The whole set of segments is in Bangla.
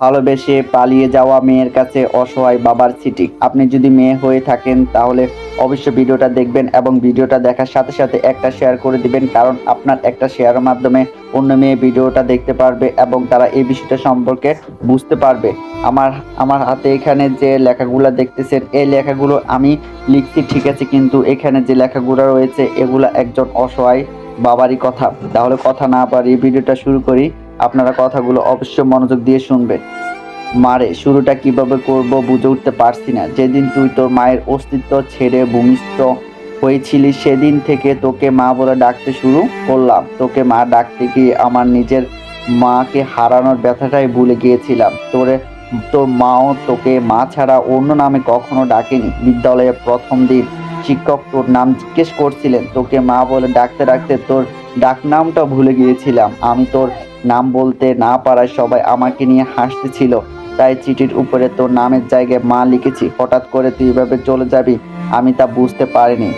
ভালোবেসে পালিয়ে যাওয়া মেয়ের কাছে অসহায় বাবার চিঠি আপনি যদি মেয়ে হয়ে থাকেন, তাহলে অবশ্যই ভিডিওটা দেখবেন এবং ভিডিওটা দেখার সাথে সাথে একটা শেয়ার করে দিবেন, কারণ আপনার একটা শেয়ারের মাধ্যমে অন্য মেয়ে ভিডিওটা দেখতে পারবে এবং তারা এই বিষয়টা সম্পর্কে বুঝতে পারবে। আমার আমার হাতে এখানে যে লেখাগুলো দেখতেছেন, এই লেখাগুলো আমি লিখছি, ঠিক আছে, কিন্তু এখানে যে লেখাগুলো রয়েছে, এগুলা একজন অসহায় বাবারই কথা। তাহলে কথা না পারি ভিডিওটা শুরু করি। আপনারা কথাগুলো অবশ্যই মনোযোগ দিয়ে শুনবেন। মারে, শুরুটা কীভাবে করব বুঝে উঠতে পারছি না। যেদিন তুই তোর মায়ের অস্তিত্ব ছেড়ে ভূমিষ্ঠ হয়েছিলি, সেদিন থেকে তোকে মা বলে ডাকতে শুরু করলাম। তোকে মা ডাকতে গিয়ে আমার নিজের মাকে হারানোর ব্যথাটাই ভুলে গিয়েছিলাম। তোরে, তোর মাও তোকে মা ছাড়া অন্য নামে কখনো ডাকেনি। বিদ্যালয়ে প্রথম দিন শিক্ষক তোর নাম জিজ্ঞেস করছিলেন। তোকে মা বলে ডাকতে ডাকতে তোর ডাক নামটা ভুলে গিয়েছিলাম। আমি তোর নাম বলতে না পারায় সবাই আমাকে নিয়ে হাসতেছিল। তাই চিঠির উপরে তোর নামের জায়গায় মা লিখেছি, হঠাৎ করে তুই এভাবে চলে যাবি? আমি তা বুঝতে পারিনি।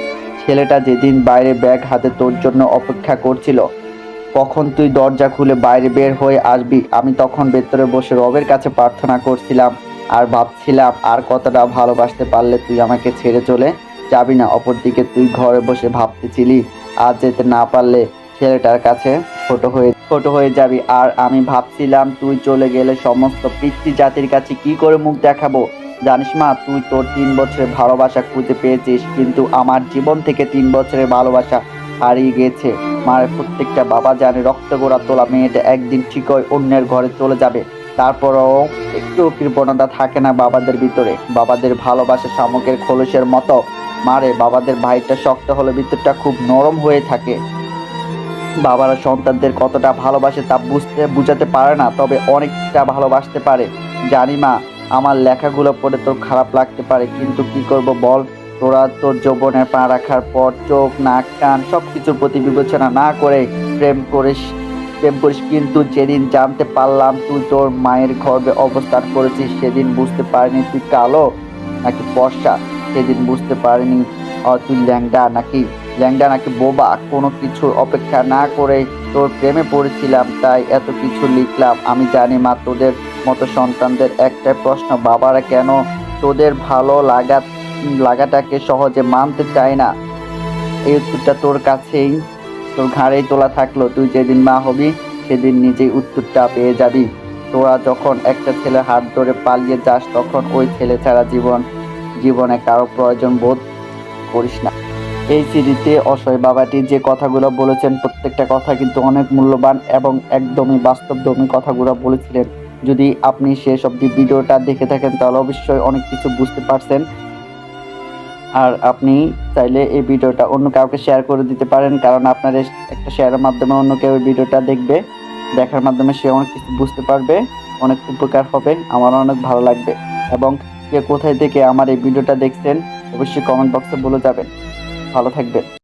ছেলেটা যেদিন বাইরে ব্যাগ হাতে তোর জন্য অপেক্ষা করছিল, কখন তুই দরজা খুলে বাইরে বের হয়ে আসবি? আমি তখন ভেতরে বসে রবের কাছে প্রার্থনা করছিলাম আর ভাবছিলাম, আর কতটা ভালোবাসতে পারলে তুই আমাকে ছেড়ে চলে যাবি না? অপরদিকে তুই ঘরে বসে ভাবতেছিলি, আর যেতে না পারলে ছেলেটার কাছে ছোট হয়ে ছোট হয়ে যাবি। আর আমি ভাবছিলাম তুই চলে গেলে সমস্ত পিতৃ জাতির কাছে কি করে মুখ দেখাবো? জানিস মা, তুই তোর তিন বছরের ভালোবাসা খুঁজে পেয়েছিস, কিন্তু আমার জীবন থেকে তিন বছরের ভালোবাসা হারিয়ে গেছে। মার প্রত্যেকটা বাবা জানে রক্ত গোড়া তোলা মেয়েটা একদিন ঠিকই অন্যের ঘরে চলে যাবে। তারপরও একটু কৃপণতা থাকে না বাবাদের ভিতরে। বাবাদের ভালোবাসা শামুকের খোলসের মতো। মারে, বাবাদের ভাইটা শক্ত হলে ভিতরটা খুব নরম হয়ে থাকে। বাবারা সন্তানদের কতটা ভালোবাসে তা বুঝতে, বুঝাতে পারে না, তবে অনেকটা ভালোবাসতে পারে। জানি মা, আমার লেখাগুলো পড়ে তোর খারাপ লাগতে পারে, কিন্তু কি করব বল? তোরা তোর যৌবনে পা রাখার পর চোখ, নাক, কান সব কিছুর প্রতি বিবেচনা না করে প্রেম করিস প্রেম করিস, কিন্তু যেদিন জানতে পারলাম তুই তোর মায়ের গর্ভে অবস্থান করেছিস, সেদিন বুঝতে পারিনি তুই কালো নাকি বর্ষা সেদিন বুঝতে পারিনি তুই ল্যাংডা নাকি ল্যাংডা নাকি বোবা? কোনো কিছুর অপেক্ষা না করে তোর প্রেমে পড়েছিলাম, তাই এত কিছু লিখলাম। আমি জানি মা, তোদের মতো সন্তানদের একটাই প্রশ্ন, বাবারা কেন তোদের ভালো লাগা লাগাটাকে সহজে মানতে চায় না? এই উত্তরটা তোর কাছেই, তোর ঘাড়েই তোলা থাকল। তুই যেদিন মা হবি, সেদিন নিজেই উত্তরটা পেয়ে যাবি। তোরা যখন একটা ছেলে হাত ধরে পালিয়ে যাস, তখন ওই ছেলে ছাড়া জীবন জীবনে কারও প্রয়োজন বোধ করিস না। এই সিরিজে অসহায় বাবাটি যে কথাগুলো বলেছেন, প্রত্যেকটা কথা কিন্তু অনেক মূল্যবান এবং একদমই বাস্তবধর্মী কথাগুলো বলেছিলেন। যদি আপনি শেষ অবধি ভিডিওটা দেখে থাকেন, তাহলে অবশ্যই অনেক কিছু বুঝতে পারছেন। আর আপনি চাইলে এই ভিডিওটা অন্য কাউকে শেয়ার করে দিতে পারেন, কারণ আপনার একটা শেয়ারের মাধ্যমে অন্য কেউ এই ভিডিওটা দেখবে। দেখার মাধ্যমে সে অনেক কিছু বুঝতে পারবে, অনেক উপকার হবে আমারও অনেক ভালো লাগবে। এবং কে কোথায় থেকে আমার এই ভিডিওটা দেখছেন, অবশ্যই কমেন্ট বক্সে বলে যাবেন। ভালো থাকবেন।